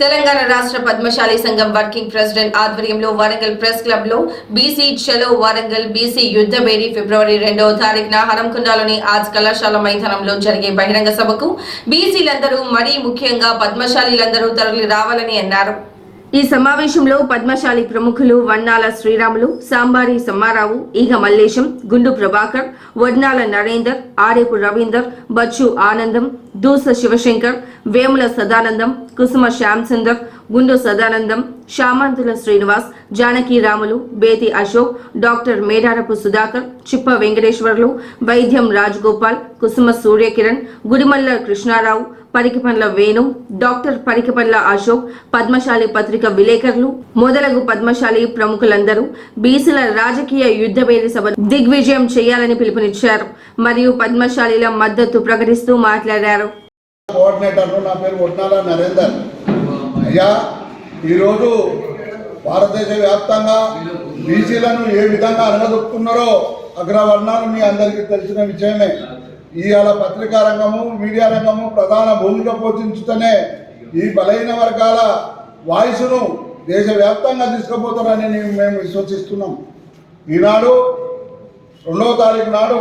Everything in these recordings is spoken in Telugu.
తెలంగాణ రాష్ట్ర పద్మశాలి సంఘం వర్కింగ్ ప్రెసిడెంట్ ఆధ్వర్యంలో వరంగల్ ప్రెస్ క్లబ్లో బీసీ చలో వరంగల్ బీసీ యుద్ధబేరి ఫిబ్రవరి రెండవ తారీఖున హరంకుండాలోని ఆజ్ కళాశాల మైదానంలో జరిగే బహిరంగ సభకు బీసీలందరూ మరీ ముఖ్యంగా పద్మశాలీలందరూ తరలి రావాలని అన్నారు. ఈ సమావేశంలో పద్మశాలి ప్రముఖులు వన్నాల శ్రీరాములు సాంబారి సమ్మారావు ఈగ మల్లేశం గుండు ప్రభాకర్ వడ్నాల నరేందర్ ఆరేపు రవీందర్ బచ్చు ఆనందం దూస శివశంకర్ వేముల సదానందం కుసుమ శ్యామ్ సుందర్ గుండు సదానందం శామంతుల శ్రీనివాస్ జానకి రాములు బేతి అశోక్ డాక్టర్ మేడారపు సుధాకర్ చిప్ప వెంకటేశ్వర్లు వైద్యం రాజగోపాల్ కుసుమ సూర్యకిరణ్ గుడిమల్ల కృష్ణారావు పరికిపండ్ల వేణు డాక్టర్ పరికిపండ్ల అశోక్ పద్మశాలి పత్రిక విలేకరులు మొదలగు పద్మశాలి ప్రముఖులందరూ బీసీల రాజకీయ యుద్ధబేరి సభ దిగ్విజయం చేయాలని పిలుపునిచ్చారు మరియు పద్మశాలిల మద్దతు ప్రకటిస్తూ మాట్లాడారు. కోఆర్డినేటర్ నా పేరు నరేందర్. అయ్యా ఈరోజు భారతదేశ వ్యాప్తంగా బీసీలను ఏ విధంగా అనగదొక్కున్నారో అగ్రవర్ణాలు మీ అందరికీ తెలిసిన విషయమే. ఇవాళ పత్రికా రంగము మీడియా రంగము ప్రధాన భూమిక పోషించుతూనే ఈ బలహీన వర్గాల వాయిస్ను దేశవ్యాప్తంగా తీసుకుపోతారని మేము విశ్వసిస్తున్నాం. ఈనాడు రెండవ తారీఖు నాడు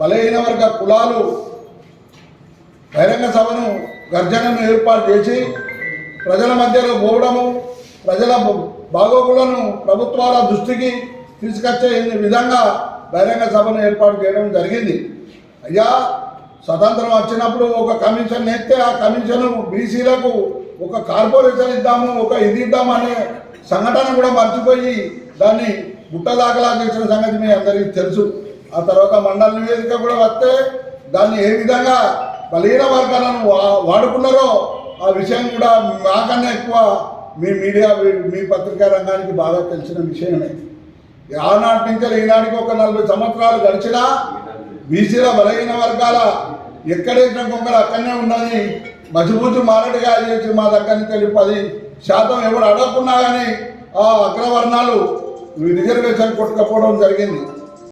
బలహీన వర్గ కులాలు బహిరంగ సభను గర్జనను ఏర్పాటు చేసి ప్రజల మధ్యలో పోవడము ప్రజల బ- బాగోగులను ప్రభుత్వాల దృష్టికి తీసుకొచ్చే విధంగా బహిరంగ సభను ఏర్పాటు చేయడం జరిగింది. అయ్యా స్వతంత్రం వచ్చినప్పుడు ఒక కమిషన్ ఎత్తే ఆ కమిషన్ బీసీలకు ఒక కార్పొరేషన్ ఇద్దాము ఒక ఇది ఇద్దాము అనే సంఘటన కూడా మర్చిపోయి దాన్ని గుట్టదాఖలా చేసిన సంగతి మీ అందరికీ తెలుసు. ఆ తర్వాత మండల నివేదిక కూడా వస్తే దాన్ని ఏ విధంగా బలహీన వర్గాలను వా- వాడుకున్నారో ఆ విషయం కూడా మాకన్నా ఎక్కువ మీ మీడియా మీ పత్రికా రంగానికి బాగా తెలిసిన విషయమే. ఆనాటి నుంచి ఈనాటికి ఒక నలభై సంవత్సరాలు గడిచినా బీసీల బలహీన వర్గాల ఎక్కడైతే కొంగలు అక్కడనే ఉన్నది మజబూతు మారడిగా చేసి మా దగ్గర నుంచి పది శాతం ఎవరు అడగకున్నా కానీ ఆ అగ్రవర్ణాలు రిజర్వేషన్ కొట్టుకపోవడం జరిగింది.